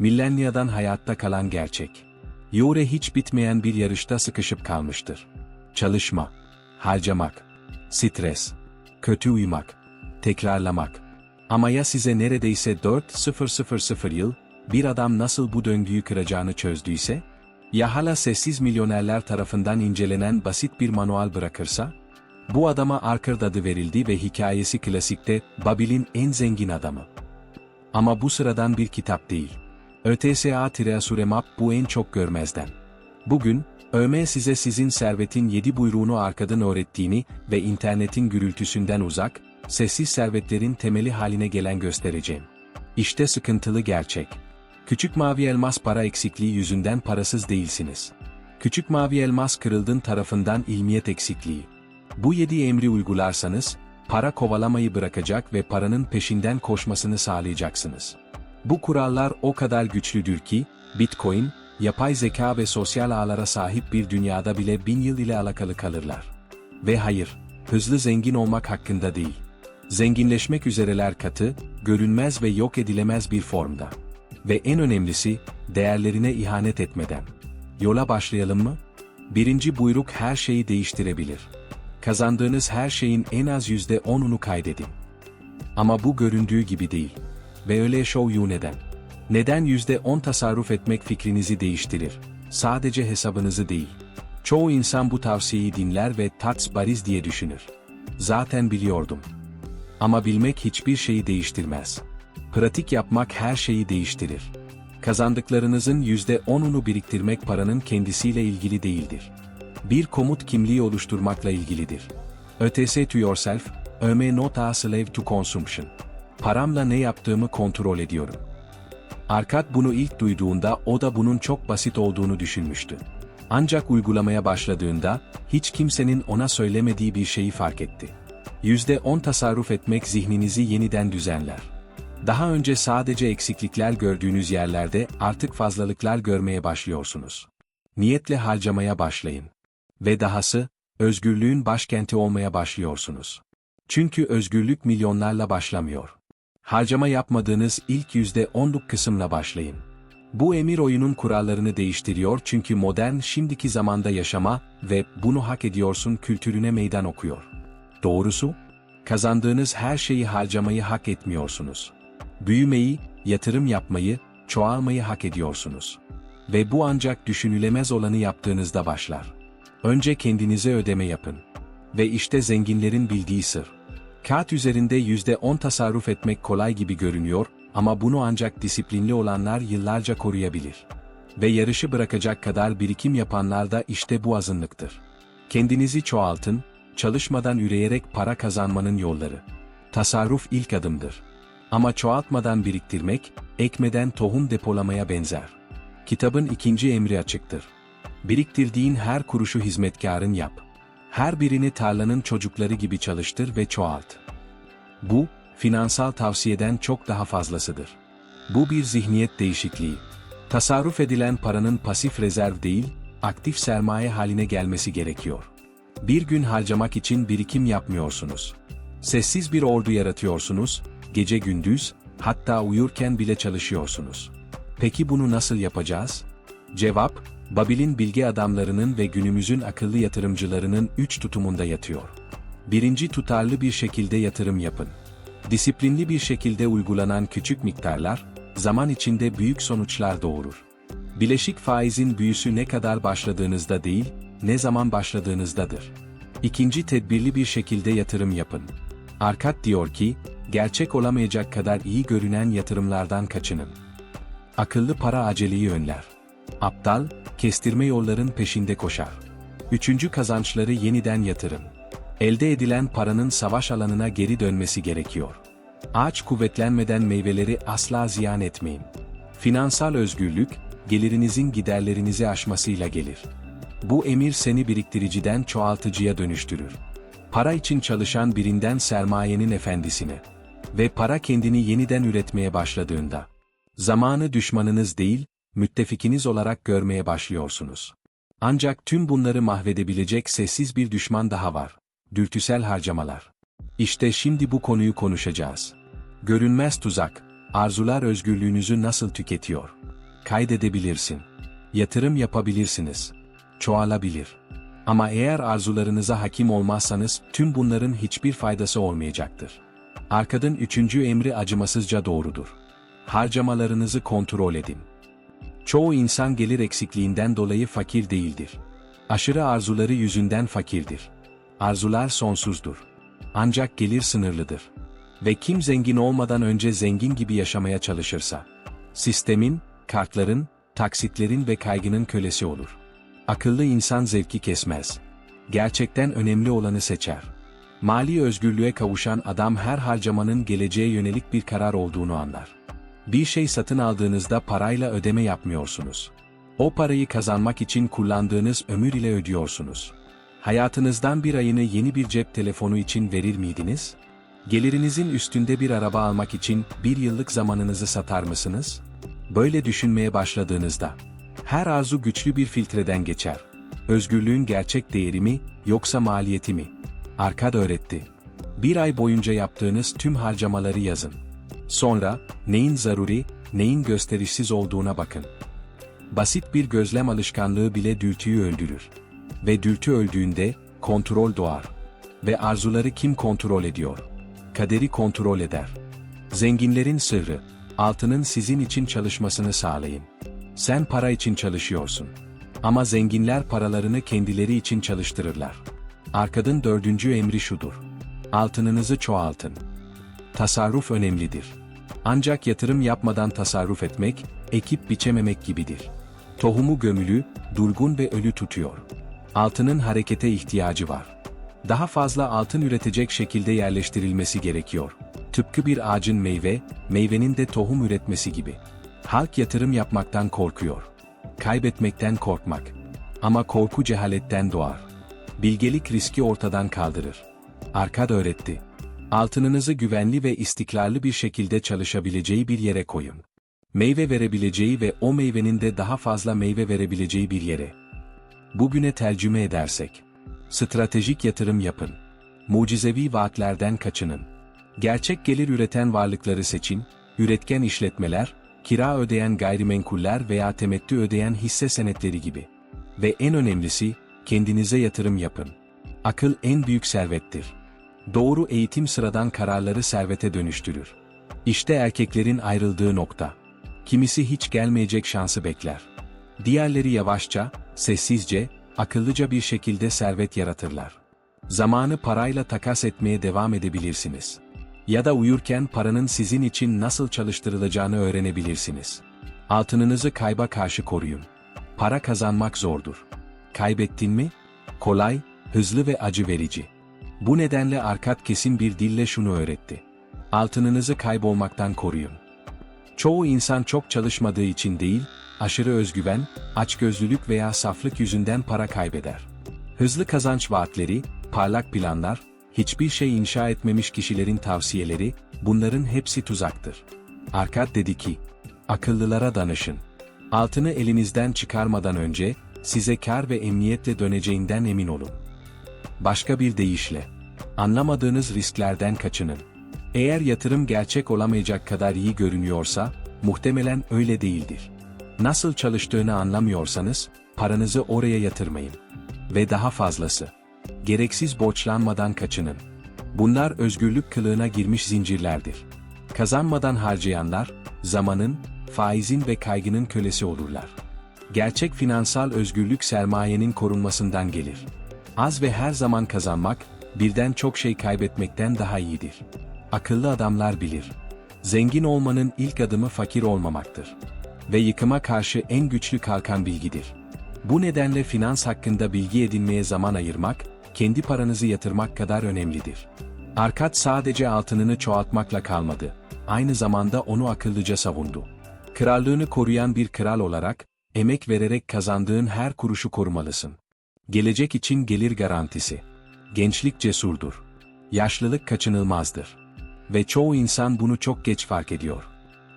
Millennia'dan hayatta kalan gerçek. Yure hiç bitmeyen bir yarışta sıkışıp kalmıştır. Çalışma, harcamak, stres, kötü uyumak, tekrarlamak. Ama ya size neredeyse 4000 yıl, bir adam nasıl bu döngüyü kıracağını çözdüyse? Ya hala sessiz milyonerler tarafından incelenen basit bir manual bırakırsa? Bu adama Arkard adı verildi ve hikayesi klasikte Babil'in en zengin adamı. Ama bu sıradan bir kitap değil. ÖTSA-Suremap bu en çok görmezden. Bugün, ÖM size sizin servetin yedi buyruğunu arkadan öğrettiğini ve internetin gürültüsünden uzak, sessiz servetlerin temeli haline gelen göstereceğim. İşte sıkıntılı gerçek. Küçük mavi elmas para eksikliği yüzünden parasız değilsiniz. Küçük mavi elmas kırıldın tarafından ilmiyet eksikliği. Bu yedi emri uygularsanız, para kovalamayı bırakacak ve paranın peşinden koşmasını sağlayacaksınız. Bu kurallar o kadar güçlüdür ki, Bitcoin, yapay zeka ve sosyal ağlara sahip bir dünyada bile bin yıl ile alakalı kalırlar. Ve hayır, hızlı zengin olmak hakkında değil. Zenginleşmek üzereler katı, görünmez ve yok edilemez bir formda. Ve en önemlisi, değerlerine ihanet etmeden. Yola başlayalım mı? Birinci buyruk her şeyi değiştirebilir. Kazandığınız her şeyin en az yüzde onunu kaydedin. Ama bu göründüğü gibi değil. Ve öyle show you neden? Neden yüzde on tasarruf etmek fikrinizi değiştirir? Sadece hesabınızı değil. Çoğu insan bu tavsiyeyi dinler ve tats bariz diye düşünür. Zaten biliyordum. Ama bilmek hiçbir şeyi değiştirmez. Pratik yapmak her şeyi değiştirir. Kazandıklarınızın yüzde onunu biriktirmek paranın kendisiyle ilgili değildir. Bir komut kimliği oluşturmakla ilgilidir. ÖTS to yourself, ÖM not a slave to consumption. Paramla ne yaptığımı kontrol ediyorum. Arkat bunu ilk duyduğunda o da bunun çok basit olduğunu düşünmüştü. Ancak uygulamaya başladığında, hiç kimsenin ona söylemediği bir şeyi fark etti. %10 tasarruf etmek zihninizi yeniden düzenler. Daha önce sadece eksiklikler gördüğünüz yerlerde artık fazlalıklar görmeye başlıyorsunuz. Niyetle harcamaya başlayın. Ve dahası, özgürlüğün başkenti olmaya başlıyorsunuz. Çünkü özgürlük milyonlarla başlamıyor. Harcama yapmadığınız ilk yüzde onluk kısımla başlayın. Bu emir oyunun kurallarını değiştiriyor çünkü modern şimdiki zamanda yaşama ve bunu hak ediyorsun kültürüne meydan okuyor. Doğrusu, kazandığınız her şeyi harcamayı hak etmiyorsunuz. Büyümeyi, yatırım yapmayı, çoğalmayı hak ediyorsunuz. Ve bu ancak düşünülemez olanı yaptığınızda başlar. Önce kendinize ödeme yapın. Ve işte zenginlerin bildiği sır. Kağıt üzerinde %10 tasarruf etmek kolay gibi görünüyor ama bunu ancak disiplinli olanlar yıllarca koruyabilir. Ve yarışı bırakacak kadar birikim yapanlar da işte bu azınlıktır. Kendinizi çoğaltın, çalışmadan üreyerek para kazanmanın yolları. Tasarruf ilk adımdır. Ama çoğaltmadan biriktirmek, ekmeden tohum depolamaya benzer. Kitabın ikinci emri açıktır. Biriktirdiğin her kuruşu hizmetkarın yap. Her birini tarlanın çocukları gibi çalıştır ve çoğalt. Bu, finansal tavsiyeden çok daha fazlasıdır. Bu bir zihniyet değişikliği. Tasarruf edilen paranın pasif rezerv değil, aktif sermaye haline gelmesi gerekiyor. Bir gün harcamak için birikim yapmıyorsunuz. Sessiz bir ordu yaratıyorsunuz, gece gündüz, hatta uyurken bile çalışıyorsunuz. Peki bunu nasıl yapacağız? Cevap, Babil'in bilgi adamlarının ve günümüzün akıllı yatırımcılarının üç tutumunda yatıyor. Birinci tutarlı bir şekilde yatırım yapın. Disiplinli bir şekilde uygulanan küçük miktarlar, zaman içinde büyük sonuçlar doğurur. Bileşik faizin büyüsü ne kadar başladığınızda değil, ne zaman başladığınızdadır. İkinci tedbirli bir şekilde yatırım yapın. Arkat diyor ki, gerçek olamayacak kadar iyi görünen yatırımlardan kaçının. Akıllı para aceleyi önler. Aptal, kestirme yolların peşinde koşar. Üçüncü kazançları yeniden yatırın. Elde edilen paranın savaş alanına geri dönmesi gerekiyor. Ağaç kuvvetlenmeden meyveleri asla ziyan etmeyin. Finansal özgürlük, gelirinizin giderlerinizi aşmasıyla gelir. Bu emir seni biriktiriciden çoğaltıcıya dönüştürür. Para için çalışan birinden sermayenin efendisine. Ve para kendini yeniden üretmeye başladığında. Zamanı düşmanınız değil, müttefikiniz olarak görmeye başlıyorsunuz. Ancak tüm bunları mahvedebilecek sessiz bir düşman daha var. Dürtüsel harcamalar. İşte şimdi bu konuyu konuşacağız. Görünmez tuzak, arzular özgürlüğünüzü nasıl tüketiyor? Kaydedebilirsin. Yatırım yapabilirsiniz. Çoğalabilir. Ama eğer arzularınıza hakim olmazsanız tüm bunların hiçbir faydası olmayacaktır. Arkadın üçüncü emri acımasızca doğrudur. Harcamalarınızı kontrol edin. Çoğu insan gelir eksikliğinden dolayı fakir değildir. Aşırı arzuları yüzünden fakirdir. Arzular sonsuzdur. Ancak gelir sınırlıdır. Ve kim zengin olmadan önce zengin gibi yaşamaya çalışırsa, sistemin, kartların, taksitlerin ve kaygının kölesi olur. Akıllı insan zevki kesmez. Gerçekten önemli olanı seçer. Mali özgürlüğe kavuşan adam her harcamanın geleceğe yönelik bir karar olduğunu anlar. Bir şey satın aldığınızda parayla ödeme yapmıyorsunuz. O parayı kazanmak için kullandığınız ömür ile ödüyorsunuz. Hayatınızdan bir ayını yeni bir cep telefonu için verir miydiniz? Gelirinizin üstünde bir araba almak için bir yıllık zamanınızı satar mısınız? Böyle düşünmeye başladığınızda, her arzu güçlü bir filtreden geçer. Özgürlüğün gerçek değeri mi, yoksa maliyeti mi? Arkad öğretti. Bir ay boyunca yaptığınız tüm harcamaları yazın. Sonra, neyin zaruri, neyin gösterişsiz olduğuna bakın. Basit bir gözlem alışkanlığı bile dürtüyü öldürür. Ve dürtü öldüğünde, kontrol doğar. Ve arzuları kim kontrol ediyor? Kaderi kontrol eder. Zenginlerin sırrı, altının sizin için çalışmasını sağlayın. Sen para için çalışıyorsun. Ama zenginler paralarını kendileri için çalıştırırlar. Arkadın dördüncü emri şudur. Altınınızı çoğaltın. Tasarruf önemlidir. Ancak yatırım yapmadan tasarruf etmek, ekip biçememek gibidir. Tohumu gömülü, durgun ve ölü tutuyor. Altının harekete ihtiyacı var. Daha fazla altın üretecek şekilde yerleştirilmesi gerekiyor. Tıpkı bir ağacın meyve, meyvenin de tohum üretmesi gibi. Halk yatırım yapmaktan korkuyor. Kaybetmekten korkmak. Ama korku cehaletten doğar. Bilgelik riski ortadan kaldırır. Arkad öğretti. Altınınızı güvenli ve istikrarlı bir şekilde çalışabileceği bir yere koyun. Meyve verebileceği ve o meyvenin de daha fazla meyve verebileceği bir yere. Bugüne tercüme edersek. Stratejik yatırım yapın. Mucizevi vaatlerden kaçının. Gerçek gelir üreten varlıkları seçin, üretken işletmeler, kira ödeyen gayrimenkuller veya temettü ödeyen hisse senetleri gibi. Ve en önemlisi, kendinize yatırım yapın. Akıl en büyük servettir. Doğru eğitim sıradan kararları servete dönüştürür. İşte erkeklerin ayrıldığı nokta. Kimisi hiç gelmeyecek şansı bekler. Diğerleri yavaşça, sessizce, akıllıca bir şekilde servet yaratırlar. Zamanı parayla takas etmeye devam edebilirsiniz. Ya da uyurken paranın sizin için nasıl çalıştırılacağını öğrenebilirsiniz. Altınınızı kayba karşı koruyun. Para kazanmak zordur. Kaybettin mi? Kolay, hızlı ve acı verici. Bu nedenle Arkat kesin bir dille şunu öğretti. Altınınızı kaybolmaktan koruyun. Çoğu insan çok çalışmadığı için değil, aşırı özgüven, açgözlülük veya saflık yüzünden para kaybeder. Hızlı kazanç vaatleri, parlak planlar, hiçbir şey inşa etmemiş kişilerin tavsiyeleri, bunların hepsi tuzaktır. Arkat dedi ki, akıllılara danışın. Altını elinizden çıkarmadan önce, size kar ve emniyetle döneceğinden emin olun. Başka bir deyişle, anlamadığınız risklerden kaçının. Eğer yatırım gerçek olamayacak kadar iyi görünüyorsa, muhtemelen öyle değildir. Nasıl çalıştığını anlamıyorsanız, paranızı oraya yatırmayın. Ve daha fazlası. Gereksiz borçlanmadan kaçının. Bunlar özgürlük kılığına girmiş zincirlerdir. Kazanmadan harcayanlar, zamanın, faizin ve kaygının kölesi olurlar. Gerçek finansal özgürlük sermayenin korunmasından gelir. Az ve her zaman kazanmak, birden çok şey kaybetmekten daha iyidir. Akıllı adamlar bilir. Zengin olmanın ilk adımı fakir olmamaktır. Ve yıkıma karşı en güçlü kalkan bilgidir. Bu nedenle finans hakkında bilgi edinmeye zaman ayırmak, kendi paranızı yatırmak kadar önemlidir. Arkat sadece altınını çoğaltmakla kalmadı. Aynı zamanda onu akıllıca savundu. Krallığını koruyan bir kral olarak, emek vererek kazandığın her kuruşu korumalısın. Gelecek için gelir garantisi. Gençlik cesurdur. Yaşlılık kaçınılmazdır. Ve çoğu insan bunu çok geç fark ediyor.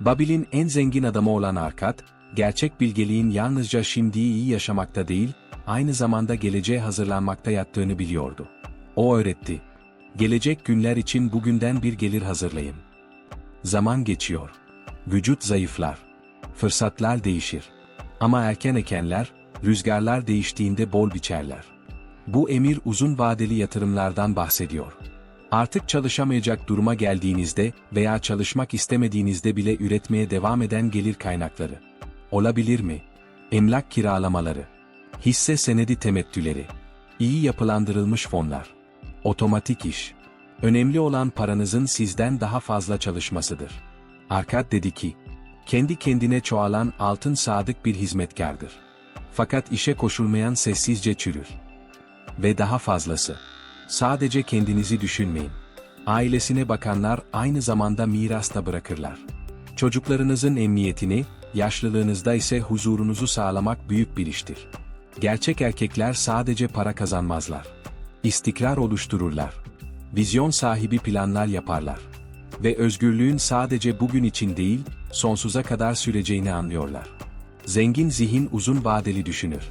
Babil'in en zengin adamı olan Arkat, gerçek bilgeliğin yalnızca şimdiyi iyi yaşamakta değil, aynı zamanda geleceğe hazırlanmakta yattığını biliyordu. O öğretti. Gelecek günler için bugünden bir gelir hazırlayın. Zaman geçiyor. Vücut zayıflar. Fırsatlar değişir. Ama erken ekenler, rüzgarlar değiştiğinde bol biçerler. Bu emir uzun vadeli yatırımlardan bahsediyor. Artık çalışamayacak duruma geldiğinizde veya çalışmak istemediğinizde bile üretmeye devam eden gelir kaynakları. Olabilir mi? Emlak kiralamaları. Hisse senedi temettüleri. iyi yapılandırılmış fonlar. Otomatik iş. Önemli olan paranızın sizden daha fazla çalışmasıdır. Arkat dedi ki, kendi kendine çoğalan altın sadık bir hizmetkardır. Fakat işe koşulmayan sessizce çürür. Ve daha fazlası. Sadece kendinizi düşünmeyin. Ailesine bakanlar aynı zamanda mirasta bırakırlar. Çocuklarınızın emniyetini, yaşlılığınızda ise huzurunuzu sağlamak büyük bir iştir. Gerçek erkekler sadece para kazanmazlar. İstikrar oluştururlar. Vizyon sahibi planlar yaparlar. Ve özgürlüğün sadece bugün için değil, sonsuza kadar süreceğini anlıyorlar. Zengin zihin uzun vadeli düşünür.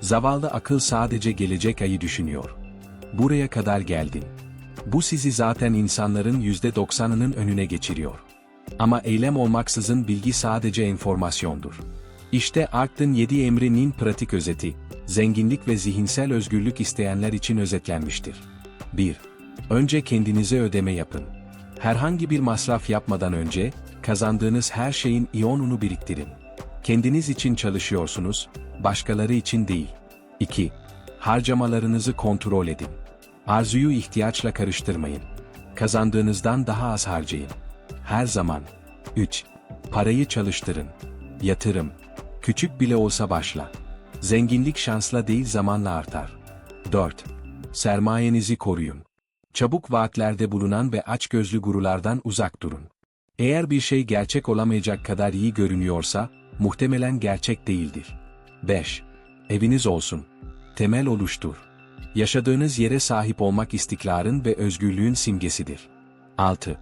Zavallı akıl sadece gelecek ayı düşünüyor. Buraya kadar geldin. Bu sizi zaten insanların %90'ının önüne geçiriyor. Ama eylem olmaksızın bilgi sadece enformasyondur. İşte Arkt'ın 7 emrinin pratik özeti, zenginlik ve zihinsel özgürlük isteyenler için özetlenmiştir. 1. Önce kendinize ödeme yapın. Herhangi bir masraf yapmadan önce, kazandığınız her şeyin iyonunu biriktirin. Kendiniz için çalışıyorsunuz, başkaları için değil. 2. Harcamalarınızı kontrol edin. Arzuyu ihtiyaçla karıştırmayın. Kazandığınızdan daha az harcayın. Her zaman. 3. Parayı çalıştırın. Yatırım. Küçük bile olsa başla. Zenginlik şansla değil zamanla artar. 4. Sermayenizi koruyun. Çabuk vaatlerde bulunan ve açgözlü gurulardan uzak durun. Eğer bir şey gerçek olamayacak kadar iyi görünüyorsa, muhtemelen gerçek değildir. 5. Eviniz olsun. Temel oluştur. Yaşadığınız yere sahip olmak istikrarın ve özgürlüğün simgesidir. 6.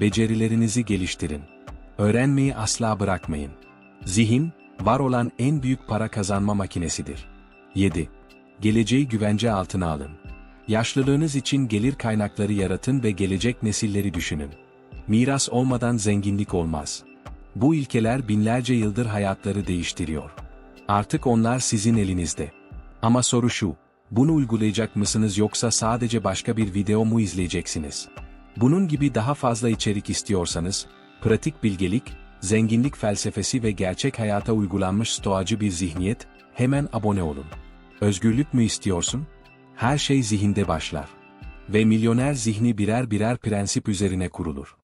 Becerilerinizi geliştirin. Öğrenmeyi asla bırakmayın. Zihin, var olan en büyük para kazanma makinesidir. 7. Geleceği güvence altına alın. Yaşlılığınız için gelir kaynakları yaratın ve gelecek nesilleri düşünün. Miras olmadan zenginlik olmaz. Bu ilkeler binlerce yıldır hayatları değiştiriyor. Artık onlar sizin elinizde. Ama soru şu, bunu uygulayacak mısınız yoksa sadece başka bir video mu izleyeceksiniz? Bunun gibi daha fazla içerik istiyorsanız, pratik bilgelik, zenginlik felsefesi ve gerçek hayata uygulanmış stoacı bir zihniyet, hemen abone olun. Özgürlük mü istiyorsun? Her şey zihinde başlar. Ve milyoner zihni birer birer prensip üzerine kurulur.